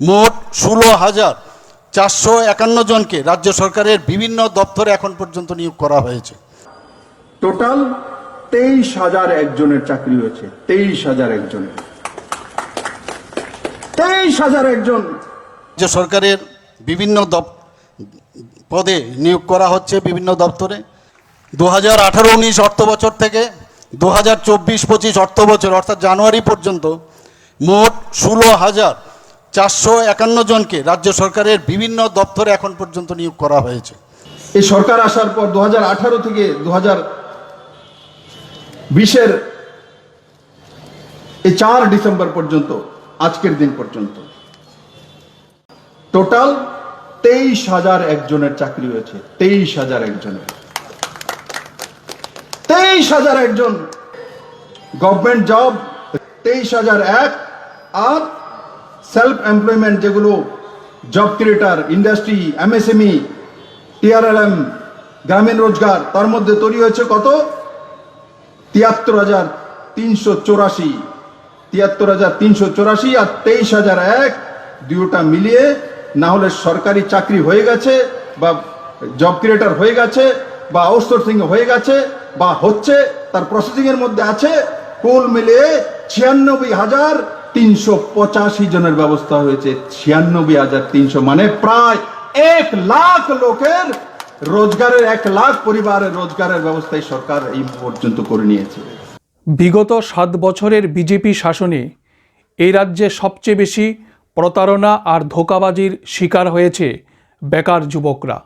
মোট ষোলো হাজার চারশো একান্ন জনকে রাজ্য সরকারের বিভিন্ন দপ্তরে এখন পর্যন্ত নিয়োগ করা হয়েছে। টোটাল তেইশ হাজার একজনের চাকরি হয়েছে তেইশ হাজার একজনের। তেইশ হাজার একজন। রাজ্য সরকারের বিভিন্ন পদে নিয়োগ করা হচ্ছে বিভিন্ন দপ্তরে। দু হাজার আঠারো উনিশ অর্থ বছর থেকে দু হাজার চব্বিশ পঁচিশ অর্থ বছর অর্থাৎ জানুয়ারি পর্যন্ত মোট ষোলো হাজার চারশো একান্ন জনকে রাজ্য সরকারের বিভিন্ন দপ্তরে এখন পর্যন্ত নিয়োগ করা হয়েছে। এই সরকার আসার পর দু থেকে দু হাজার বিশের এই চার ডিসেম্বর পর্যন্ত, আজকের দিন পর্যন্ত। টোটাল তেইশ হাজার একজনের চাকরি হয়েছে, তেইশ হাজার একজনের তেইশ হাজার একজন গভর্নমেন্ট জব তেইশ হাজার এক আর সেলফ এমপ্লয়মেন্ট যেগুলো job creator industry MSME TRLM গ্রামীণ রোজগার, তার মধ্যে তৈরি হয়েছে কত? তিয়াত্তর হাজার তিনশো চৌরাশি। তিয়াত্তর হাজার তিনশো চৌরাশি আর তেইশ হাজার এক দুটা মিলিয়ে না হলে সরকারি চাকরি হয়ে গেছে বা জব ক্রিয়েটার হয়ে গেছে বা আউটসোর্সিং হয়ে গেছে বা হচ্ছে, তার প্রসেসিং এর মধ্যে আছে, কুল মিলিয়ে ছিয়ানব্বই হাজার তিনশো পঁচাশি জনের ব্যবস্থা হয়েছে, ছিয়ানব্বই হাজার তিনশো মানে প্রায় এক লাখ লোকের রোজগারের, এক লাখ পরিবারের রোজগারের ব্যবস্থাই সরকার এই পর্যন্ত করে নিয়েছে। বিগত সাত বছরের বিজেপি শাসনে এই রাজ্যে সবচেয়ে বেশি প্রতারণা আর ধোকাবাজির শিকার হয়েছে বেকার যুবকরা।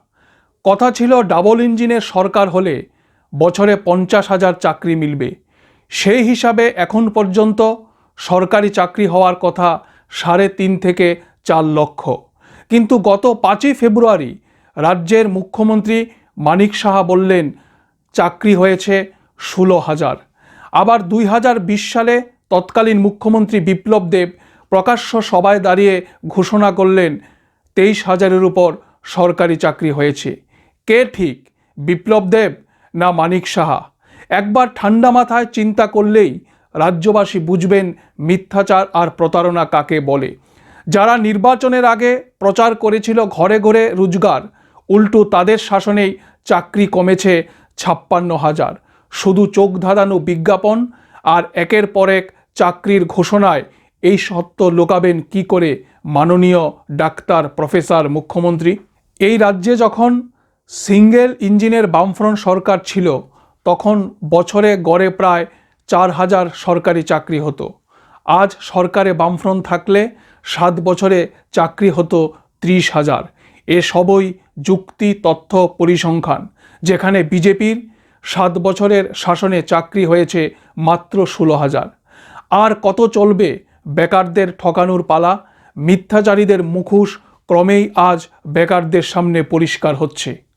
কথা ছিল ডাবল ইঞ্জিনের সরকার হলে বছরে পঞ্চাশ হাজার চাকরি মিলবে। সেই হিসাবে এখন পর্যন্ত সরকারি চাকরি হওয়ার কথা সাড়ে তিন থেকে চার লক্ষ। কিন্তু গত পাঁচই ফেব্রুয়ারি রাজ্যের মুখ্যমন্ত্রী মানিক সাহা বললেন, চাকরি হয়েছে ষোলো হাজার। আবার দুই হাজার বিশ সালে তৎকালীন মুখ্যমন্ত্রী বিপ্লব দেব প্রকাশ্য সভায় দাঁড়িয়ে ঘোষণা করলেন, তেইশ হাজারের উপর সরকারি চাকরি হয়েছে। কে ঠিক, বিপ্লব দেব না মানিক সাহা? একবার ঠান্ডা মাথায় চিন্তা করলেই রাজ্যবাসী বুঝবেন মিথ্যাচার আর প্রতারণা কাকে বলে। যারা নির্বাচনের আগে প্রচার করেছিল ঘরে ঘরে রোজগার, উল্টো তাদের শাসনেই চাকরি কমেছে ছাপ্পান্ন হাজার। শুধু চোখ ধাঁধানো বিজ্ঞাপন আর একের পর এক চাকরির ঘোষণায় এই সত্য লোকাবেন কি করে মাননীয় ডাক্তার প্রফেসর মুখ্যমন্ত্রী? এই রাজ্যে যখন সিঙ্গেল ইঞ্জিনের বামফ্রন্ট সরকার ছিল, তখন বছরে গড়ে প্রায় চার হাজার সরকারি চাকরি হতো। আজ সরকারে বামফ্রন্ট থাকলে সাত বছরে চাকরি হতো ত্রিশ হাজার। এ সবই যুক্তি, তথ্য, পরিসংখ্যান, যেখানে বিজেপির সাত বছরের শাসনে চাকরি হয়েছে মাত্র ষোলো হাজার। আর কত চলবে বেকারদের ঠকানোর পালা? মিথ্যাচারীদের মুখোশ ক্রমেই আজ বেকারদের সামনে পরিষ্কার হচ্ছে।